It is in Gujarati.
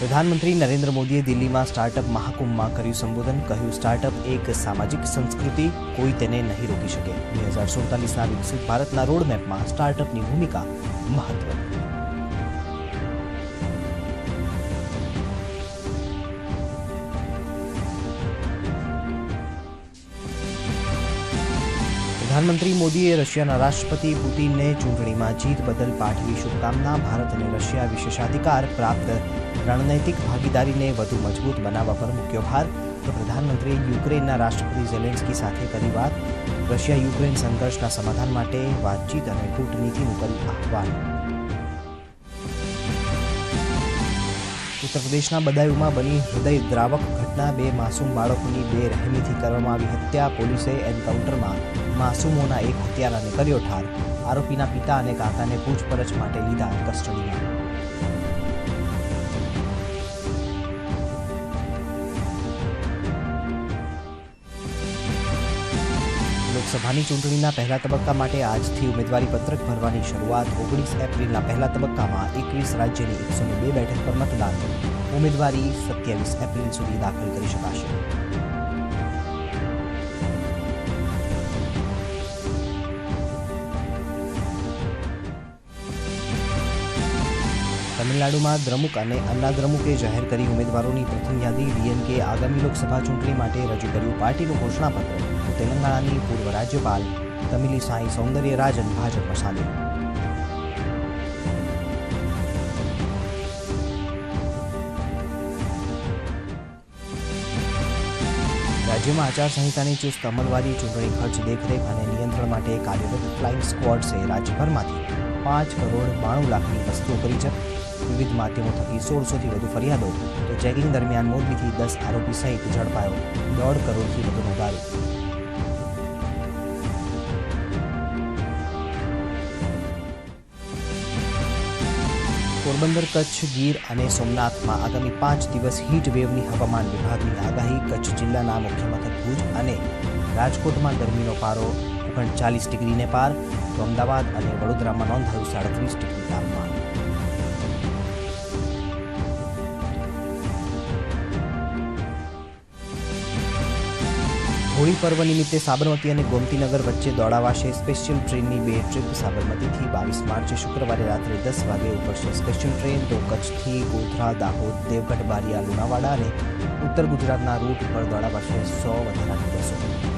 પ્રધાનમંત્રી નરેન્દ્ર મોદીએ દિલ્હીમાં સ્ટાર્ટઅપ મહાકુંભમાં કર્યું સંબોધન. કહ્યું સ્ટાર્ટઅપ એક સામાજિક સંસ્કૃતિ. કોઈ તેને નહીં રોકી શકે. બે હજાર સુડતાલીસના વિકસિત ભારતના રોડમેપમાં સ્ટાર્ટઅપની ભૂમિકા મહત્વની. પ્રધાનમંત્રી મોદીએ રશિયાના રાષ્ટ્રપતિ પુતિનને ચૂંટણીમાં જીત બદલ પાઠવી શુભકામના. ભારત અને રશિયા વિશેષાધિકાર પ્રાપ્ત રણનૈતિક ભાગીદારીને વધુ મજબૂત બનાવવા પર મૂક્યો ભાર તો પ્રધાનમંત્રીએ યુક્રેનના રાષ્ટ્રપતિ ઝેલેન્સ્કી સાથે કરી વાત. રશિયા યુક્રેન સંઘર્ષના સમાધાન માટે વાતચીત અને કૂટનીતિનું કર્યું આહવાન. ઉત્તર પ્રદેશના બદાયુમાં બની હૃદય દ્રાવક ઘટના બે માસૂમ બાળકોની બે બેરહેમીથી કરવામાં આવી હત્યા. પોલીસે એન્કાઉન્ટરમાં માસૂમોના એક હત્યારાને કર્યો ઠાર. આરોપીના પિતા અને કાકાને પૂછપરછ માટે લીધા કસ્ટડીમાં. લોકસભાની ચૂંટણીના પહેલા તબક્કા માટે આજથી ઉમેદવારી પત્રક ભરવાની શરૂઆત ઓગણીસ એપ્રિલના પહેલા તબક્કામાં એકવીસ રાજ્યની એકસો બે બેઠક પર મતદાન. ઉમેદવારી સત્યાવીસ એપ્રિલ સુધી દાખલ કરી શકાશે. તમિલનાડુમાં દ્રમુક અને અન્નાદ્રમુકે જાહેર કરી ઉમેદવારોની પ્રથમ યાદી ડીએનકે આગામી લોકસભા ચૂંટણી માટે રજૂ કર્યું પાર્ટીનું ઘોષણાપત્ર. તેલંગાણાની પૂર્વ રાજ્યપાલ તમિલિસાઈ સૌંદર્ય રાજન ભાજપમાં સામેલ. રાજ્યમાં આચારસંહિતાની ચુસ્ત અમલવારી, ચૂંટણી ખર્ચ દેખરેખ અને નિયંત્રણ માટે કાર્યરત ફ્લાઇંગ સ્ક્વોડ્સે રાજ્યભરમાંથી પાંચ કરોડ બાણું લાખની વસ્તુઓ કરી છે. વિવિધ માધ્યમો થકી સોળસોથી વધુ ફરિયાદો તો ચેકિંગ દરમિયાન મોરબીથી દસ આરોપી સહિત ઝડપાયો. દોઢ કરોડથી વધુનો દારૂ પોરબંદર કચ્છ ગીર અને સોમનાથમાં આગામી પાંચ દિવસ હીટ વેવની હવામાન વિભાગની આગાહી કચ્છ જિલ્લાના મુખ્ય મથક ભુજ અને રાજકોટમાં ગરમીનો પારો ઓગણચાલીસ ડિગ્રીને પાર તો અમદાવાદ અને વડોદરામાં નોંધાયું સાડત્રીસ ડિગ્રી તાપમાન. હોળી પર્વ નિમિત્તે સાબરમતી અને ગોમતીનગર વચ્ચે દોડાવાશે સ્પેશિયલ ટ્રેનની બે ટ્રીપ સાબરમતીથી બાવીસ માર્ચે શુક્રવારે રાત્રે દસ વાગે ઉપડશે સ્પેશિયલ ટ્રેન તો કચ્છથી ગોધરા, દાહોદ, દેવગઢ, બારિયા, લુણાવાડા અને ઉત્તર ગુજરાતના રૂટ પર દોડાવાશે સો વધારાની બસો.